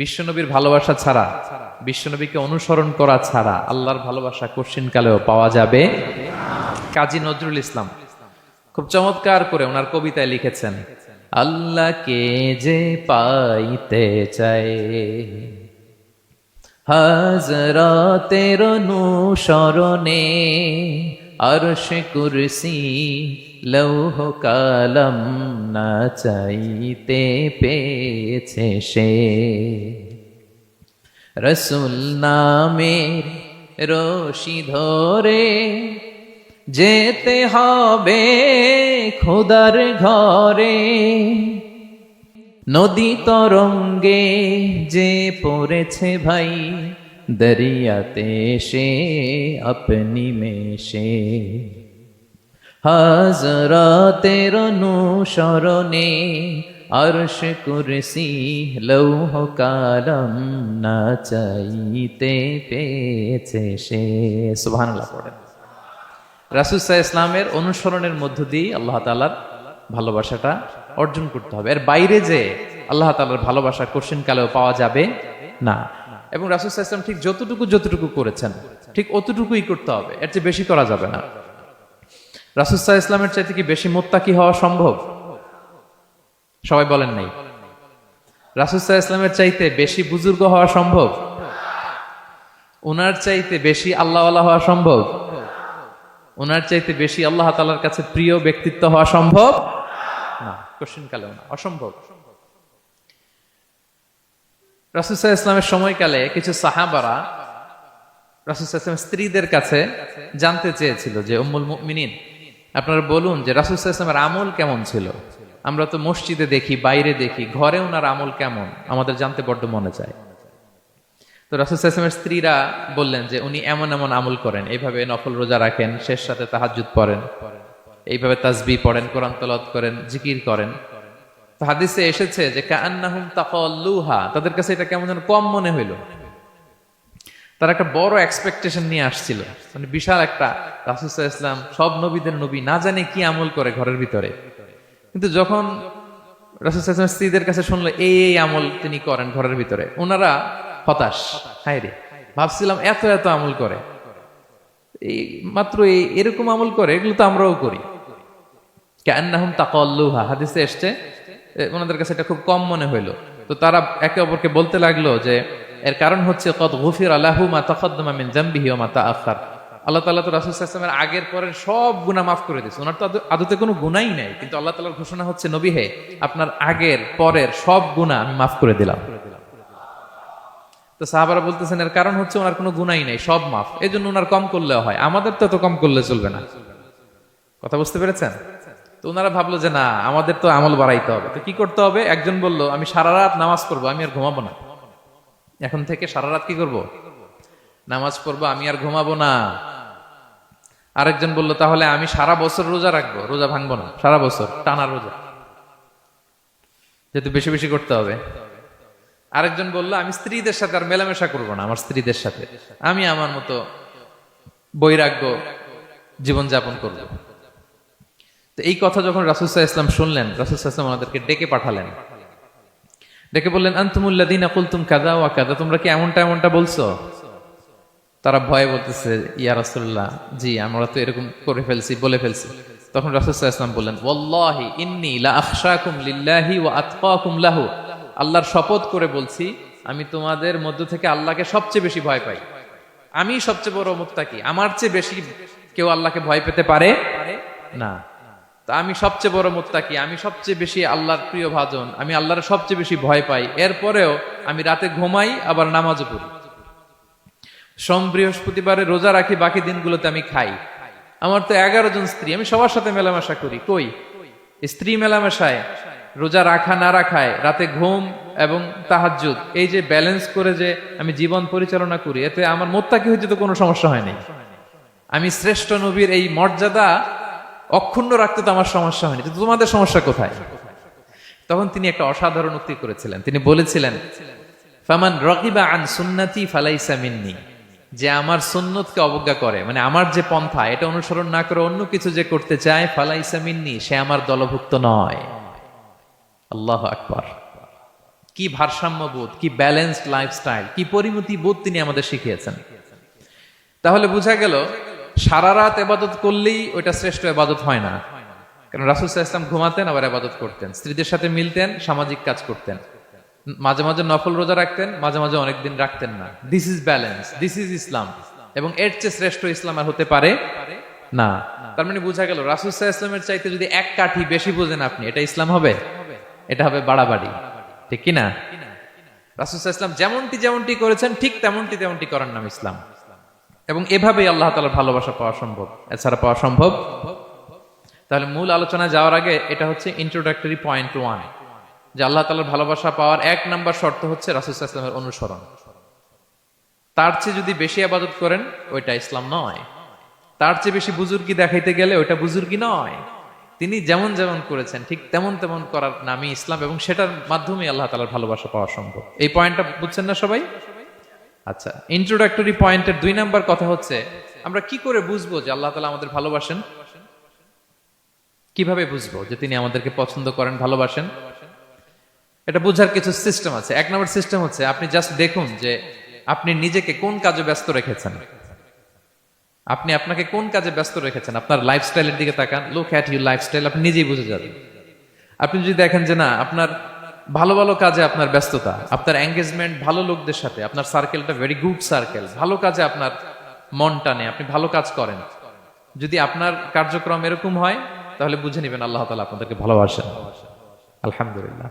বিশ্বনবীর ভালোবাসা ছাড়া, বিশ্বনবীকে অনুসরণ করা ছাড়া আল্লাহর ভালোবাসা কঠিন কালেও পাওয়া যাবে। কাজী নজরুল ইসলাম খুব চমৎকার করে ওনার কবিতায় লিখেছেন, আল্লাহকে যে পাইতে চায়, হাজরাতের অনুসরণে আরশ কুরসি লৌহ কালম না চাইতে পেয়েছে সে। রসুল নামের রশি ধরে যেতে হবে খোদার ঘরে। নদী তরঙ্গে যে পড়েছে ভাই দরিয়াতে সে আপনি মেশে হাজরাতের অনুসরণে আরশ কুরসি লৌহ কালম না চাইতে পেয়েছে সে সুবহানাল্লাহ পড়েন রাসুসাহ ইসলামের অনুসরণের মধ্য দিয়ে আল্লাহ তালার ভালোবাসাটা অর্জন করতে হবে। এর বাইরে যে আল্লাহ তালার ভালোবাসা কোশ্চিন কালেও পাওয়া যাবে না। এবং রাসুসাহ ইসলাম ঠিক যতটুকু যতটুকু করেছেন, ঠিক অতটুকুই করতে হবে। এর চেয়ে বেশি করা যাবে না। রাসুসাহ ইসলামের চাইতে কি বেশি মোত্তাকি হওয়া সম্ভব? সবাই বলেন নাই। রাসুসাহ ইসলামের চাইতে বেশি বুজুর্গ হওয়া সম্ভব? ওনার চাইতে বেশি আল্লাহওয়ালা হওয়া সম্ভব? ওনার চাইতে বেশি আল্লাহ তালার কাছে প্রিয় ব্যক্তিত্ব হওয়া সম্ভব? না কোশ্চিন কালেও না, অসম্ভব। রাসুসাহ ইসলামের সময়কালে কিছু সাহাবারা রাসুসাহ ইসলামের স্ত্রীদের কাছে জানতে চেয়েছিল যে, উম্মুল মুমিনিন, আপনারা বলুন যে রাসুসাহ ইসলামের আমল কেমন ছিল? আমরা তো মসজিদে দেখি, বাইরে দেখি, ঘরে ওনার আমল কেমন? আমাদের জানতে বড্ড মনে চায়। তো রাসুসাহ ইসলামের স্ত্রীরা বললেন যে, উনি এমন এমন আমল করেন এইভাবে নফল রোজা রাখেন শেষ সাথে তাহাজুদ পড়েন। এইভাবে তাজবি পড়েন, কোরআন তলত করেন, জিকির করেন। হাদিসে এসেছে যে কান্নাহুম তাকাল্লুহা, তাদের কাছে এটা কেমন যেন কম মনে হইল। তারা একটা বড় এক্সপেকটেশন নিয়ে আসছিল। মানে বিশাল একটা রাসুসাহ ইসলাম সব নবীদের নবী না জানে কি আমল করে ঘরের ভিতরে। কিন্তু যখন রাসুসাহ ইসলাম স্ত্রীদের কাছে শুনলো, এই এই আমল তিনি করেন ঘরের ভিতরে, ওনারা হতাশ। হায় রে, ভাবছিলাম এত এত আমল করে। এই মাত্র এই, এরকম আমল করে, এগুলো তো আমরাও করি। কান্নাহুম তাকাল্লুহা, হাদিসে এসছে ওনাদের কাছে এটা খুব কম মনে হইল। তো তারা একে অপরকে বলতে লাগল যে, এর কারণ হচ্ছে, কদ গফির আলাহু মা তাকদ্দামা জামবিহি আল্লাহ তাআলা তো রাসূল আগের, পরের সব গুনাহ মাফ করে দিয়েছে। ওনার তো আদতে কোনো গুনাহই নাই, কিন্তু আল্লাহ তাআলার ঘোষণা হচ্ছে, নবী হে, আপনার আগের, পরের সব গুনাহ আমি মাফ করে দিলাম। তো সাহাবারা বলতেছেন, এর কারণ হচ্ছে, ওনার কোনো গুনাই নাই, সব মাফ। এই জন্য ওনার কম করলেও হয়। আমাদের তো কম করলে চলবে না। কথা বুঝতে পেরেছেন? তো ওনারা ভাবলো যে না, আমাদের তো আমল বাড়াইতে হবে। তো কি করতে হবে? একজন বলল, আমি সারা রাত নামাজ পড়ব, আমি আর ঘুমাবো না। এখন থেকে সারা রাত কি করব? নামাজ পড়ব, আমি আর ঘুমাবো না। আরেকজন বলল, তাহলে আমি সারা বছর রোজা রাখব, রোজা ভাঙবো না, সারা বছর, টানা রোজা। যেহেতু বেশি বেশি করতে হবে। আরেকজন বলল, আমি স্ত্রীদের সাথে আর মেলামেশা করব না, আমার স্ত্রীদের সাথে। আমি আমার মতো বৈরাগ্য জীবনযাপন করব। তো এই কথা যখন রাসুসাহ ইসলাম শুনলেন রাসুসাহ ইসলাম ওনাদেরকে ডেকে পাঠালেন। ডেকে বললেন আন্তুমুল্লাদিন কুলতুম কাদা ওয়া কাদা তোমরা কি এমনটা এমনটা বলছো? তারা ভয়ে বলতেছে, ইয়া রাসুল্লাহ জি, আমরা তো এরকম করে ফেলছি, বলে ফেলছি। তখন রাসুসাহ ইসলাম বললেন, ওয়াল্লাহি ইন্নী লা আখশাকুম লিল্লাহি ওয়া আতকাকুম লাহু। আল্লাহর শপথ করে বলছি, আমি তোমাদের মধ্য থেকে আল্লাহকে সবচেয়ে বেশি ভয় পাই। আমি সবচেয়ে বড় মুত্তাকি আমার চেয়ে বেশি কেউ আল্লাহকে ভয় পেতে পারে না। তা আমি সবচেয়ে বড় মুত্তাকি, আমি সবচেয়ে বেশি আল্লাহর প্রিয় ভাজন, আমি আল্লাহর সবচেয়ে বেশি ভয় পাই। এরপরেও আমি রাতে ঘুমাই, আবার নামাজও পড়ি। সোম বৃহস্পতিবারে রোজা রাখি, বাকি দিনগুলোতে আমি খাই। আমার তো এগারো জন স্ত্রী, আমি সবার সাথে মেলামেশা করি। কই? স্ত্রী মেলামেশায়, রোজা রাখা না রাখায়, রাতে ঘুম এবং তাহাজ্জুদ, এই যে ব্যালেন্স করে যে আমি জীবন পরিচালনা করি, এতে আমার মোত্তাকি হইতে তো কোনো সমস্যা হয়নি আমি শ্রেষ্ঠ নবীর এই মর্যাদা অক্ষুণ্ণ রাখতে তো আমার সমস্যা হয়নি। তোমাদের সমস্যা কোথায়? তখন তিনি একটা অসাধারণ উক্তি করেছিলেন। তিনি বলেছিলেন, ফামান রকিবা আন সুন্নাতি ফালাইসা মিন্নি। যে আমার সুন্নতকে অবজ্ঞা করে মানে আমার যে পন্থা, এটা অনুসরণ না করে অন্য কিছু যে করতে চায়, ফালাইসা মিন্নি, সে আমার দলভুক্ত নয়। আল্লাহ আকবর। কি ভারসাম্য বোধ, কি ব্যালেন্সড লাইফস্টাইল, কি পরিমতি বোধ তিনি আমাদের শিখিয়েছেন। তাহলে বোঝা গেল সারা রাত এবাদত করলেই ওইটা শ্রেষ্ঠ এবাদত হয় না। কারণ রাসুল ইসলাম ঘুমাতেন, আবার এবাদত করতেন। স্ত্রীদের সাথে মিলতেন, সামাজিক কাজ করতেন। মাঝে মাঝে নফল রোজা রাখতেন, মাঝে মাঝে অনেকদিন রাখতেন না। This is balance this is Islam এবং এর চেয়ে শ্রেষ্ঠ ইসলাম আর হতে পারে না। তার মানে বোঝা গেল, রাসুল ইসলামের চাইতে যদি এক কাঠি বেশি বোঝেন আপনি, এটা ইসলাম হবে? এটা হবে বাড়াবাড়ি। ঠিক কিনা? রাসুল ইসলাম যেমনটি যেমনটি করেছেন, ঠিক তেমনটি তেমনটি করার নাম ইসলাম। এবং এভাবেই আল্লাহ তালার ভালোবাসা পাওয়া সম্ভব। এছাড়া পাওয়া সম্ভব? তাহলে মূল আলোচনা যাওয়ার আগে এটা হচ্ছে ইন্ট্রোডাক্টরি পয়েন্ট ওয়ান যে আল্লাহ তালার ভালোবাসা পাওয়ার এক নাম্বার শর্ত হচ্ছে রাসুল ইসলামের অনুসরণ। তার চেয়ে যদি বেশি আবাদত করেন, ওইটা ইসলাম নয়। তার চেয়ে বেশি বুজুর্গি দেখাইতে গেলে ওইটা বুজুর্গি নয়। তিনি যেমন যেমন করেছেন, ঠিক তেমন তেমন করার নামই ইসলাম এবং সেটার মাধ্যমে আল্লাহ তালার ভালোবাসা পাওয়া সম্ভব। এই পয়েন্টটা বুঝছেন না সবাই? আচ্ছা। ইন্ট্রোডাক্টরি পয়েন্টের দুই নাম্বার কথা হচ্ছে, আমরা কি করে বুঝব যে আল্লাহ তালা আমাদের ভালোবাসেন? কীভাবে বুঝব যে তিনি আমাদেরকে পছন্দ করেন, ভালোবাসেন? এটা বোঝার কিছু সিস্টেম আছে। এক নম্বর সিস্টেম হচ্ছে, আপনি জাস্ট দেখুন যে আপনি নিজেকে কোন কাজে ব্যস্ত রেখেছেন? আপনি আপনাকে কোন কাজে ব্যস্ত রেখেছেন? আপনার লাইফস্টাইলের দিকে তাকান। লুক অ্যাট ইউ লাইফস্টাইল আপনি নিজেই বুঝে যাবেন। আপনি যদি দেখেন যে না, আপনার ভালো ভালো কাজে আপনার ব্যস্ততা, আপনার এঙ্গেজমেন্ট ভালো লোকদের সাথে, আপনার সার্কেলটা ভেরি গুড সার্কেল ভালো কাজে আপনার মন টানে, আপনি ভালো কাজ করেন। যদি আপনার কার্যক্রম এরকম হয়, তাহলে বুঝে নেবেন আল্লাহ তালা আপনাদেরকে ভালোবাসেন। আলহামদুলিল্লাহ।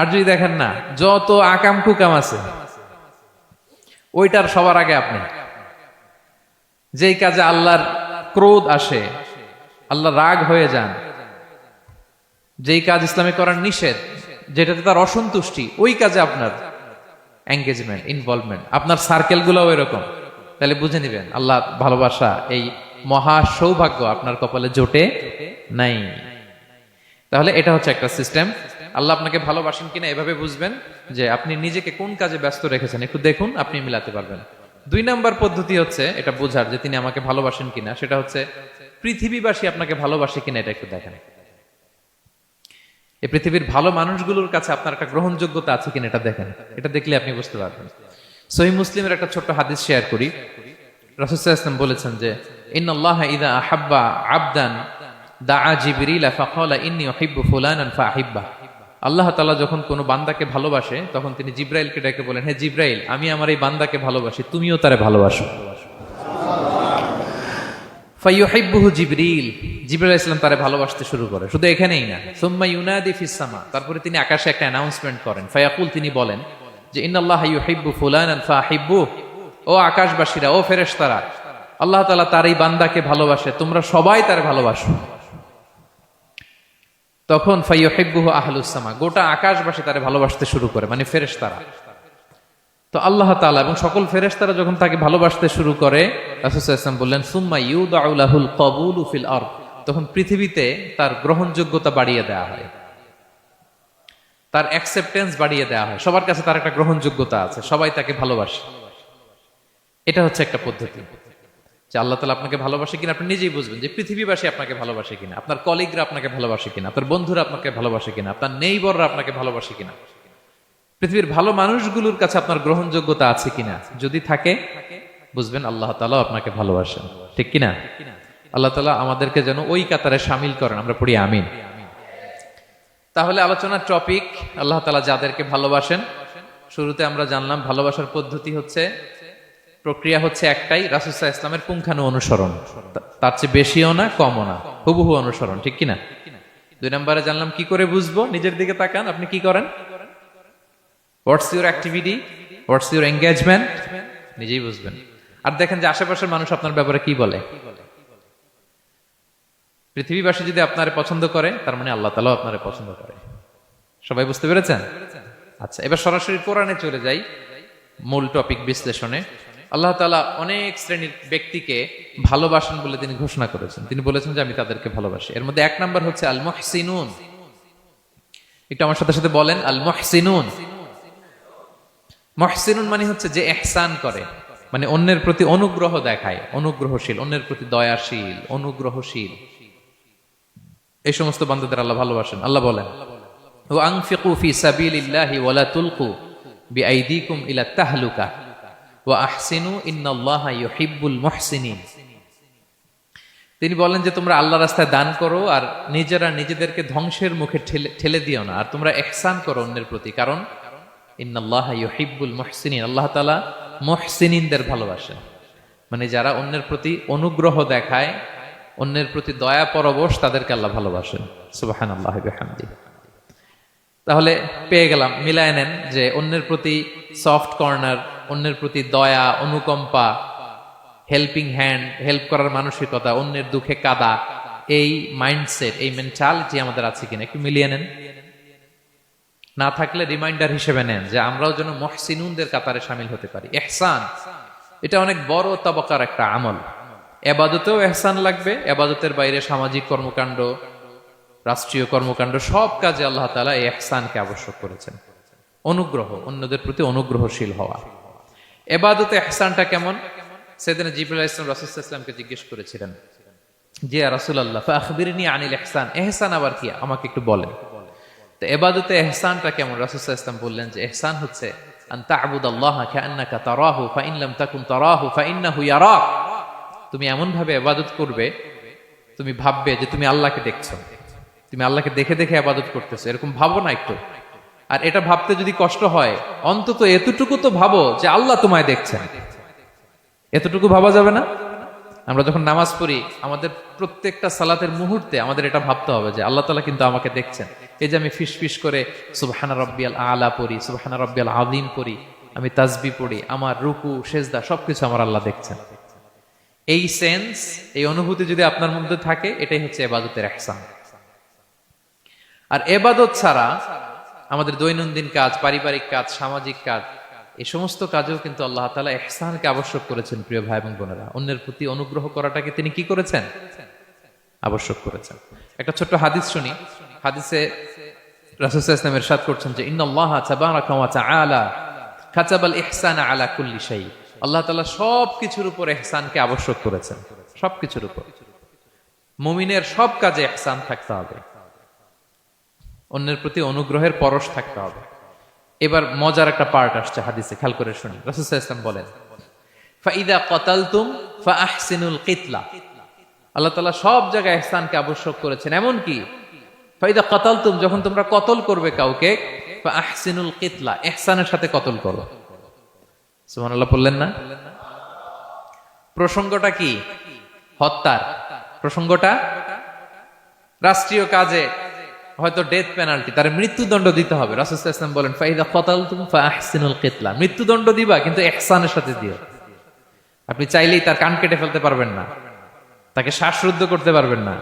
আর যদি দেখেন না, যত আকাম কুকাম আছে, ওইটার সবার আগে আপনি। যেই কাজে আল্লাহর ক্রোধ আসে আল্লাহ রাগ হয়ে যান, যেই কাজ ইসলামে করার নিষেধ যেটাতে তার অসন্তুষ্টি, ওই কাজে আপনার এঙ্গেজমেন্ট ইনভলভমেন্ট আপনার সার্কেলগুলো এরকম। তাহলে বুঝে নিবেন, আল্লাহ ভালোবাসা এই মহা সৌভাগ্য আপনার কপালে জোটে নাই। তাহলে এটা হচ্ছে একটা সিস্টেম আল্লাহ আপনাকে ভালোবাসেন কিনা এভাবে বুঝবেন যে আপনি নিজেকে কোন কাজে ব্যস্ত রেখেছেন, একটু দেখুন, আপনি মিলাতে পারবেন। দুই নাম্বার পদ্ধতি হচ্ছে, এটা বোঝার যে তিনি আমাকে ভালোবাসেন কিনা, সেটা হচ্ছে পৃথিবীবাসী আপনাকে ভালোবাসে কিনা, এটা একটু দেখেন। এই পৃথিবীর ভালো মানুষগুলোর কাছে আপনার একটা গ্রহণযোগ্যতা আছে কিনা এটা দেখেন। এটা দেখলে আপনি বুঝতে পারবেন। সহি মুসলিমের একটা ছোট্ট হাদিস শেয়ার করি। রাসুসাল্লাম বলেছেন যে, ইন্নাল্লাহ ইদা আহাব্বা আবদান, দাআ জিবরিল ফাকালা ইন্নী উহিব্বু ফুলানান ফাহিব্বা। আল্লাহ তাআলা যখন কোনো বান্দাকে ভালোবাসে, তখন তিনি জিব্রাইলকে ডেকে বলেন, হে জিব্রাইল, আমি আমার এই বান্দাকে ভালোবাসি, তুমিও তারে ভালোবাসো। জিবরিল। ইসলাম ভালোবাসতে শুরু করে। শুধু এখানেই না। ইউনাদি ফিস সামা। তারপরে তিনি আকাশে একটা অ্যানাউন্সমেন্ট করেন। ফায়াকুল তিনি বলেন যে ফুলানান ফাহিব্বু ও আকাশবাসীরা, ও আল্লাহ তার এই বান্দাকে ভালোবাসে। তোমরা সবাই তার ভালোবাসো। তখন ফাইয়ুহিব্বুহু আহলুস সামা, গোটা আকাশবাসী তারে ভালোবাসতে শুরু করে মানে ফেরেশতারা। তো আল্লাহ তাআলা এবং সকল ফেরেশতারা যখন তাকে ভালোবাসতে শুরু করে রাসূলুল্লাহ বললেন, সুম্মা ইউদাউলাহুল কবুলু ফিল আরদ। তখন পৃথিবীতে তার গ্রহণযোগ্যতা বাড়িয়ে দেওয়া হয়। তার অ্যাকসেপ্টেন্স বাড়িয়ে দেওয়া হয়। সবার কাছে তার একটা গ্রহণযোগ্যতা আছে, সবাই তাকে ভালোবাসে। এটা হচ্ছে একটা পদ্ধতি। যে আল্লাহ তালা আপনাকে ভালোবাসে কিনা, আপনি নিজেই বুঝবেন যে পৃথিবীবাসী আপনাকে ভালোবাসে কিনা, আপনার কলিগরা আপনাকে ভালোবাসে কিনা, আপনার বন্ধুরা আপনাকে ভালোবাসে কিনা, আপনার নেইবররা আপনাকে ভালোবাসে কিনা। পৃথিবীর ভালো মানুষগুলোর কাছে আপনার গ্রহণযোগ্যতা আছে কিনা? যদি থাকে, বুঝবেন আল্লাহ তালা আপনাকে ভালোবাসেন। ঠিক কিনা? আল্লাহ তালা আমাদেরকে যেন ওই কাতারে সামিল করেন। আমরা পড়ি আমিন। তাহলে আলোচনার টপিক, আল্লাহ তালা যাদেরকে ভালোবাসেন, শুরুতে আমরা জানলাম ভালোবাসার পদ্ধতি হচ্ছে, প্রক্রিয়া হচ্ছে একটাই রাসুসাহ ইসলামের পুঙ্খানু অনুসরণ। তার চেয়ে বেশিও না, কমও না, হুবহু অনুসরণ। ঠিক কিনা? দুই নম্বরে জানলাম কি করে বুঝব? নিজের দিকে তাকান, আপনি কি করেন? What's your activity what's your engagement নিজেই বুঝবেন। আর দেখেন যে আশেপাশের মানুষ আপনার ব্যাপারে কি বলে? পৃথিবীবাসী যদি আপনার পছন্দ করে, তার মানে আল্লাহ তালাও আপনার পছন্দ করে। সবাই বুঝতে পেরেছেন? আচ্ছা এবার সরাসরি কোরআনে চলে যাই, মূল টপিক বিশ্লেষণে। আল্লাহ তালা অনেক শ্রেণির ব্যক্তিকে ভালোবাসেন বলে তিনি ঘোষণা করেছেন। তিনি বলেছেন যে আমি তাদেরকে ভালোবাসি। এর মধ্যে এক নাম্বার হচ্ছে আল মহসিনুন একটু আমার সাথে সাথে বলেন আল মহসিনুন মহসিনুন মানে হচ্ছে যে এহসান করে মানে অন্যের প্রতি অনুগ্রহ দেখায়, অনুগ্রহশীল, অন্যের প্রতি দয়াশীল, অনুগ্রহশীল। এই সমস্ত বান্ধবদের আল্লাহ ভালোবাসেন। আল্লাহ বলেন তিনি বলেন যে, তোমরা আল্লাহ রাস্তায় দান করো আর নিজেরা নিজেদেরকে ধ্বংসের মুখে ঠেলে ঠেলে দিও না। আর তোমরা এহসান করো অন্যের প্রতি। কারণ ইন্নাল্লাহ ইউহিব্বুল মুহসিনিন। আল্লাহ তাআলা মুহসিনিনদের ভালোবাসেন। মানে যারা অন্যের প্রতি অনুগ্রহ দেখায়, অন্যের প্রতি দয়া পরবশ তাদেরকে আল্লাহ ভালোবাসেন। সুবাহান আল্লাহ বিহামদি। তাহলে পেয়ে গেলাম, মিলায় নেন যে অন্যের প্রতি সফট কর্নার, অন্যের প্রতি দয়া, অনুকম্পা, হেল্পিং হ্যান্ড, হেল্প করার মানসিকতা, অন্যের দুঃখে কাদা, এই মাইন্ডসেট, এই মেন্টালিটি আমাদের আছে কিনা, একটু মিলিয়ে নেন। না থাকলে রিমাইন্ডার হিসেবে নেন যে আমরাও যেন মহসিনুনদের কাতারে সামিল হতে পারি। এহসান এটা অনেক বড় তবকার একটা আমল। এবাদতেও এহসান লাগবে, এবাদতের বাইরে সামাজিক কর্মকাণ্ড, রাষ্ট্রীয় কর্মকাণ্ড, সব কাজে আল্লাহ তালা এই এহসানকে আবশ্যক করেছেন। অনুগ্রহ, অন্যদের প্রতি অনুগ্রহশীল হওয়া। এবাদতে এহসানটা কেমন? সেদিন জিবুল ইসলাম রাসুল ইসলামকে জিজ্ঞেস করেছিলেন জি রাসুল আল্লাহ আনিল এহসান এহসান আবার কি? আমাকে একটু বলেন। তো এবাদতে এহসানটা কেমন? রাসুল ইসলাম বললেন যে, এহসান হচ্ছে তুমি এমন ভাবে ইবাদত করবে, তুমি ভাববে যে তুমি আল্লাহকে দেখছ। তুমি আল্লাহকে দেখে দেখে আবাদত করতেছো। এরকম ভাবো না একটু। আর এটা ভাবতে যদি কষ্ট হয়, অন্তত এতটুকু তো ভাবো যে আল্লাহ তোমায় দেখছেন। এতটুকু ভাবা যাবে না? আমরা যখন নামাজ পড়ি, আমাদের প্রত্যেকটা সালাতের মুহূর্তে আমাদের এটা ভাবতে হবে যে আল্লাহ তালা কিন্তু আমাকে দেখছেন। এই যে আমি ফিস ফিস করে সুবহানা রব্বিয়াল আলা পড়ি, সুবহানা রব্বিয়াল আদিম পড়ি, আমি তাজবি পড়ি, আমার রুকু, সেজদা, সবকিছু আমার আল্লাহ দেখছেন। এই সেন্স, এই অনুভূতি যদি আপনার মধ্যে থাকে, এটাই হচ্ছে এবাদতের একসান আর এবাদত ছাড়া আমাদের দৈনন্দিন কাজ, পারিবারিক কাজ, সামাজিক কাজ এই সমস্ত কাজেও কিন্তু আল্লাহ তালা এহসানকে আবশ্যক করেছেন, প্রিয় ভাই এবং বোনেরা। অন্যের প্রতি অনুগ্রহ করাটাকে তিনি কি করেছেন? আবশ্যক করেছেন। একটা ছোট্ট হাদিস শুনি। হাদিসে করছেন যে আল্লাহ তাআলা সব কিছুর উপর ইহসানকে আবশ্যক করেছেন। সব কিছুর উপর। মুমিনের সব কাজে ইহসান থাকতে হবে। অন্যের প্রতি অনুগ্রহের পরশ থাকতে হবে। এবার মজার একটা পার্ট আসছে হাদিসে, খেয়াল করে শুনি ইসলাম বলেন, ফাইদা কতালতুম ফা আহসিনুল কিতলা। আল্লাহ তালা সব জায়গায় এহসানকে আবশ্যক করেছেন। ফাইদা কতালতুম যখন তোমরা কতল করবে কাউকে ফা আহসিনুল কিতলা এহসানের সাথে কতল করো। বললেন না? প্রসঙ্গটা কি? হত্যার। প্রসঙ্গটা? রাষ্ট্রীয় কাজে হয়তো ডেথ পেনাল্টি তার মৃত্যুদণ্ড দিতে হবে। রাসুল ইসলাম বলেন, ফাইদা কতাল তুমি আহসিনুল কিতলা। মৃত্যুদণ্ড দিবা, কিন্তু এহসানের সাথে দিও। আপনি চাইলেই তার কান কেটে ফেলতে পারবেন না। তাকে শ্বাসরুদ্ধ করতে পারবেন না।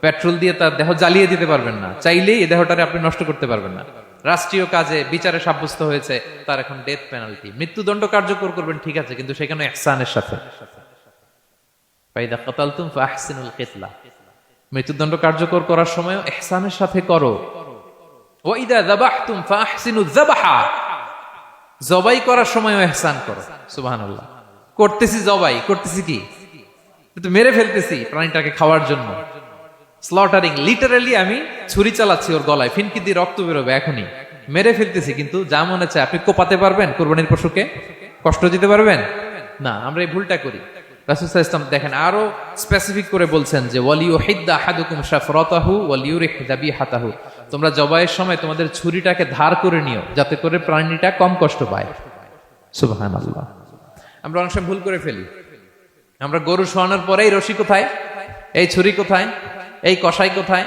পেট্রোল দিয়ে তার দেহ জ্বালিয়ে দিতে পারবেন না। চাইলেই এই দেহটারে আপনি নষ্ট করতে পারবেন না। রাষ্ট্রীয় কাজে বিচারে সাব্যস্ত হয়েছে, তার এখন ডেথ পেনাল্টি মৃত্যুদণ্ড কার্যকর করবেন, ঠিক আছে, কিন্তু সেখানে এহসানের সাথে। ফাইদা কতাল তুম আহসিনুল কিতলা। মৃত্যুদণ্ড কার্যকর করার সময় এহসানের সাথে করো। জবাই করার সময় এহসান করো। সুবহানাল্লাহ। করতেছি জবাই। করতেছি কি? মেরে ফেলতেছি প্রাণীটাকে খাওয়ার জন্য। স্লটারিং লিটারালি আমি ছুরি চালাচ্ছি ওর গলায়। ফিনকি দিয়ে রক্ত বেরোবে এখনই। মেরে ফেলতেছি কিন্তু যা মনে চায় আপনি কোপাতে পারবেন কোরবানির পশুকে? কষ্ট দিতে পারবেন? না, আমরা এই ভুলটা করি। রাসুসাহ ইসলাম দেখেন, আরও স্পেসিফিক করে বলছেন যে ওয়ালিউ হিদ্দা হাদুকুম শাফরতাহু ওয়ালিউ রেখদাবি হাতাহু তোমরা জবাইয়ের সময় তোমাদের ছুরিটাকে ধার করে নিও, যাতে করে প্রাণীটা কম কষ্ট পায়। সুবহান আল্লাহ আমরা অনেক সময় ভুল করে ফেলি। আমরা গরু শোয়ানোর পরে এই রশি কোথায়? এই ছুরি কোথায়? এই কষাই কোথায়?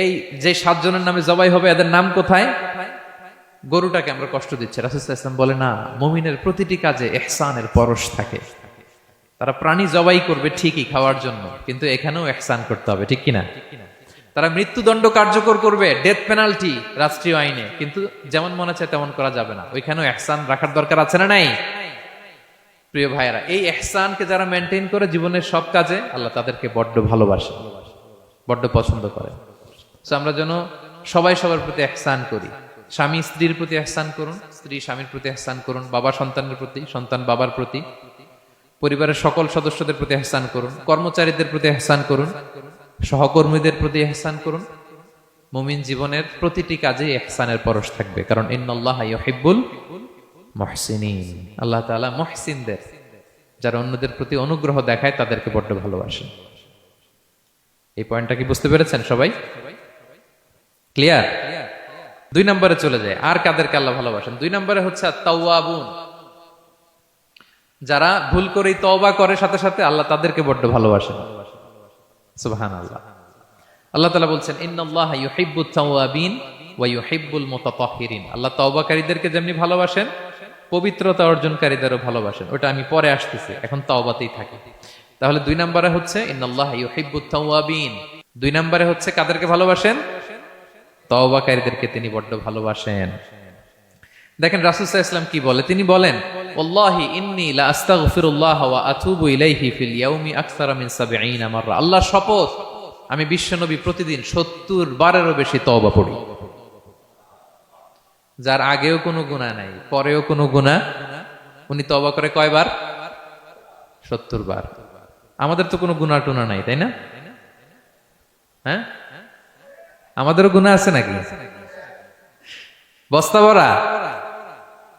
এই যে সাতজনের নামে জবাই হবে, এদের নাম কোথায়? গরুটাকে আমরা কষ্ট দিচ্ছি। ইসলাম বলে, না, মমিনের প্রতিটি কাজে এহসানের পরশ থাকে। তারা প্রাণী জবাই করবে ঠিকই খাওয়ার জন্য, কিন্তু এখানেও এহসান করতে হবে, ঠিক কিনা? তারা মৃত্যুদণ্ড কার্যকর করবে ডেথ পেনাল্টি রাষ্ট্রীয় আইনে, কিন্তু যেমন মনে চায় তেমন করা যাবে না। ওইখানেও এহসান রাখার দরকার আছে না নাই? প্রিয় ভাইয়েরা, এই এহসানকে যারা মেনটেন করে জীবনের সব কাজে, আল্লাহ তাদেরকে বড্ড ভালোবাসে, বড্ড পছন্দ করে। আমরা যেন সবাই সবার প্রতি এহসান করি। স্বামী স্ত্রীর প্রতি এহসান করুন, স্ত্রী স্বামীর প্রতি এহসান করুন, বাবা সন্তানের প্রতি, সন্তান বাবার প্রতি। পরিবারের সকল সদস্যদের প্রতি এহসান করুন, কর্মচারীদের প্রতি এহসান করুন, সহকর্মীদের প্রতি এহসান করুন। মুমিন জীবনের প্রতিটি কাজে ইহসানের পরশ থাকবে, কারণ ইন্নাল্লাহ ইউহিব্বুল মুহসিনিন। আল্লাহ তাআলা মহসিনদের, যারা অন্যদের প্রতি অনুগ্রহ দেখায় তাদেরকে বড্ড ভালোবাসেন। এই পয়েন্টটা কি বুঝতে পেরেছেন সবাই? ক্লিয়ার? দুই নম্বরে চলে যায়, আর কাদেরকে আল্লাহ ভালোবাসেন? দুই নম্বরে হচ্ছে তাওয়াবুন যারা ভুল করেই তওবা করে সাথে সাথে আল্লাহ তাদেরকে বড্ড ভালোবাসেন। সুবহান আল্লাহ আল্লাহ তালা বলছেন আল্লাহ তওবাকারীদেরকে যেমনি ভালোবাসেন, পবিত্রতা অর্জনকারীদেরও ভালোবাসেন। ওটা আমি পরে আসতেছি, এখন তাওবাতেই থাকি। তাহলে দুই নম্বরে হচ্ছে দুই নম্বরে হচ্ছে, কাদেরকে ভালোবাসেন? তওবাকারীদেরকে তিনি বড্ড ভালোবাসেন। দেখেন আলাইহি ইসলাম কি বলে? তিনি বলেন ওয়াল্লাহি ইন্নী লা ওয়া আতুবু ইলাইহি ফিল ইয়াউমি আকসারা 70 মাররা আল্লাহ শপথ, আমি বিশ্বনবী প্রতিদিন 70 বারেরও বেশি পড়ি। যার আগেও কোনো গুনাহ নাই, পরেও কোনো গুনাহ। উনি তওবা করে কয়বার? 70 বার। আমাদের তো কোনো গুনাহ টুনা নাই, তাই না? হ্যাঁ? আমাদেরও গুনাহ আছে নাকি? বস্তা ভরা?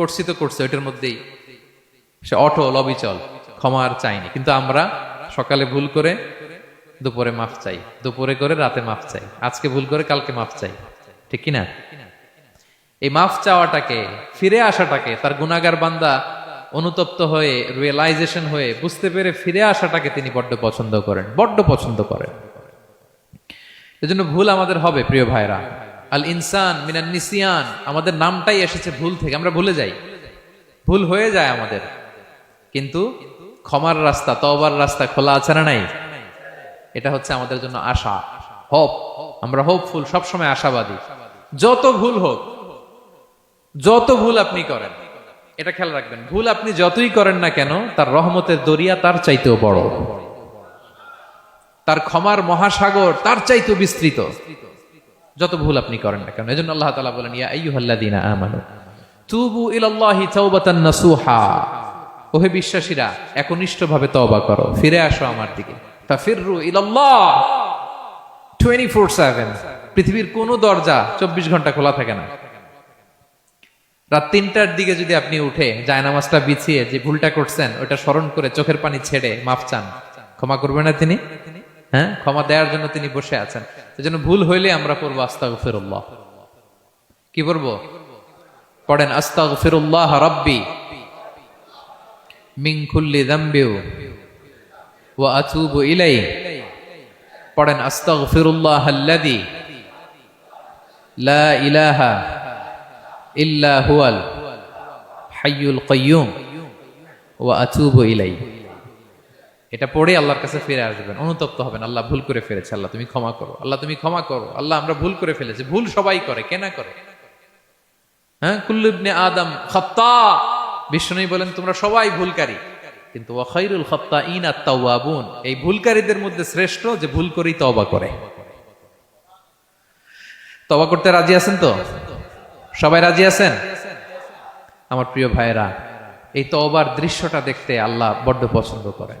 করছি তো করছে, ওইটার মধ্যেই। সে অটল, অবিচল, ক্ষমা আর চাইনি। কিন্তু আমরা সকালে ভুল করে দুপুরে মাফ চাই। দুপুরে করে রাতে মাফ চাই। আজকে ভুল করে কালকে মাফ চাই। ঠিক কিনা? এই মাফ চাওয়াটাকে, ফিরে আসাটাকে, তার গুনাগার বান্দা অনুতপ্ত হয়ে রিয়েলাইজেশন হয়ে, বুঝতে পেরে ফিরে আসাটাকে তিনি বড্ড পছন্দ করেন। বড্ড পছন্দ করেন। এজন্য ভুল আমাদের হবে, প্রিয় ভাইরা আল ইনসান মিনান নিসিয়ান, আমাদের নামটাই এসেছে ভুল থেকে, আমরা ভুলে যাই। ভুল হয়ে যায় আমাদের। কিন্তু ক্ষমার রাস্তা, তওবার রাস্তা খোলা আছে না নাই? এটা হচ্ছে আমাদের জন্য আশা। হোপ আমরা হোপফুল সবসময় আশাবাদী। যত ভুল হোক, যত ভুল আপনি করেন, এটা খেয়াল রাখবেন, ভুল আপনি যতই করেন না কেন, তার রহমতের দরিয়া তার চাইতেও বড়। তার ক্ষমার মহাসাগর তার চাইতেও বিস্তৃত। যত ভুল আপনি করেন না কেন? এজন্য আল্লাহ তাআলা বলেন, ইয়া আইয়ুহাল্লাযীনা আমানু, তুবু ইলাল্লাহি তাওবাতান নাসুহা। ওহে বিশ্বাসীরা, একনিষ্ঠভাবে তওবা করো, ফিরে আসো আমার দিকে। ফাফিররু ইলাল্লাহ। 24/7 পৃথিবীর কোনো দরজা 24 ঘণ্টা খোলা থাকে না। রাত তিনটার দিকে যদি আপনি উঠে জায়নামাজটা বিছিয়ে যে ভুলটা করছেন, ওটা স্মরণ করে চোখের পানি ছেড়ে মাফ চান। ক্ষমা করবে না তিনি? হ্যাঁ? ক্ষমা দেওয়ার জন্য তিনি বসে আছেন। সেজন্য ভুল হইলে আমরা পড়ব আস্তাগফিরুল্লাহ। কি পড়ব? পড়েন, আস্তাগফিরুল্লাহ রাব্বি মিন কুল্লি যামবিউ ওয়া আতুবু ইলাই পড়েন, আস্তাগফিরুল্লাহ আল্লাযী লা ইলাহা ইল্লা হুয়াল হাইয়ুল কাইয়ুম ওয়া আতুবু ইলাই এটা পড়ে আল্লাহর কাছে ফিরে আসবেন, অনুতপ্ত হবেন, আল্লাহ ভুল করে ফেলেছে, আল্লাহ তুমি ক্ষমা করো, আল্লাহ তুমি ক্ষমা করো, আল্লাহ আমরা ভুল করে ফেলেছি, ভুল সবাই করে কেনা করে? হ্যাঁ? কুল্লুবনে আদম খত্তা বিষ্ণু বলেন, তোমরা সবাই ভুলকারী। কিন্তু ওয়াখাইরুল খত্তা ইন আত্মাউয়াবুন এই ভুলকারীদের মধ্যে শ্রেষ্ঠ যে ভুল করেই তওবা করে। তবা করতে রাজি আছেন তো? সবাই রাজি আছেন? আমার প্রিয় ভাইয়েরা, এই তওবার দৃশ্যটা দেখতে আল্লাহ বড্ড পছন্দ করেন।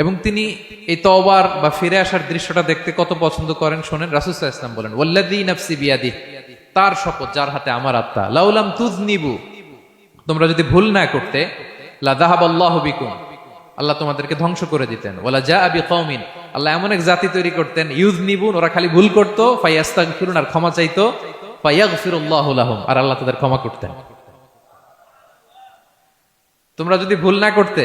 এবং তিনি এই তওবার বা ফিরে আসার দৃশ্যটা দেখতে কত পছন্দ করেন শোনেন রাসুসাহ ইসলাম বলেন ওল্লাদি নফসি বিয়াদি, তার শপথ যার হাতে আমার আত্মা লাউলাম তুজ নিবু তোমরা যদি ভুল না করতে, লা আল্লাহ বিকুম, আল্লাহ তোমাদেরকে ধ্বংস করে দিতেন। ওলা যা আবি কৌমিন আল্লাহ এমন এক জাতি তৈরি করতেন ইউজ নিবুন ওরা খালি ভুল করতো ফাইয়াস্তাগ ফিরুন আর ক্ষমা চাইতো ফায়াগফিরুল্লাহু লাহুম, আর আল্লাহ তাদের ক্ষমা করতেন। তোমরা যদি ভুল না করতে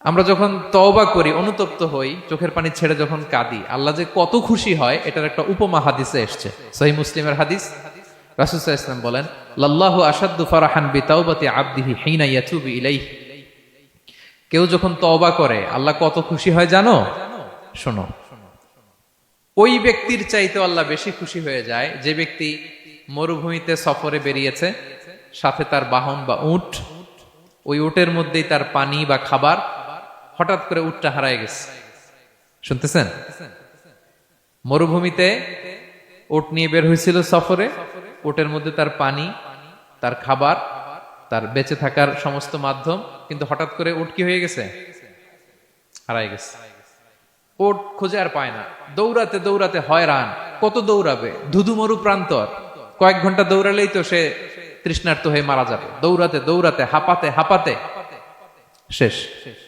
আমরা যখন তওবা করি, অনুতপ্ত হই, চোখের পানি ছেড়ে যখন কাঁদি, আল্লাহ যে কত খুশি হয়, এটার একটা উপমা হাদিসে এসছে। সহি মুসলিমের হাদিস। রাসুসাহ ইসলাম বলেন, লাল্লাহু আসাদ্দু ফারাহান বি তাওবাতি আবদিহি হিনা ইয়াতুবু ইলাইহি। কেউ যখন তওবা করে, আল্লাহ কত খুশি হয় জানো? শোনো। ওই ব্যক্তির চাইতে আল্লাহ বেশি খুশি হয়ে যায়, যে ব্যক্তি মরুভূমিতে সফরে বেরিয়েছে, সাথে তার বাহন বা উট, ওই উটের মধ্যেই তার পানি বা খাবার হঠাৎ করে উটটা হারায় গেছে। শুনতেছেন? মরুভূমিতে উট নিয়ে বের হয়েছিল সফরে। উটের মধ্যে তার পানি, তার খাবার, তার বেঁচে থাকার সমস্ত মাধ্যম, কিন্তু হঠাৎ করে উট কি হয়ে গেছে? হারাই গেছে। ওট খুঁজে আর পায় না। দৌড়াতে দৌড়াতে হয়রান। কত দৌড়াবে? ধুধু মরু প্রান্তর। কয়েক ঘণ্টা দৌড়ালেই তো সে তৃষ্ণার্ত হয়ে মারা যাবে। দৌড়াতে দৌড়াতে, হাঁপাতে হাঁপাতে। শেষ শেষ।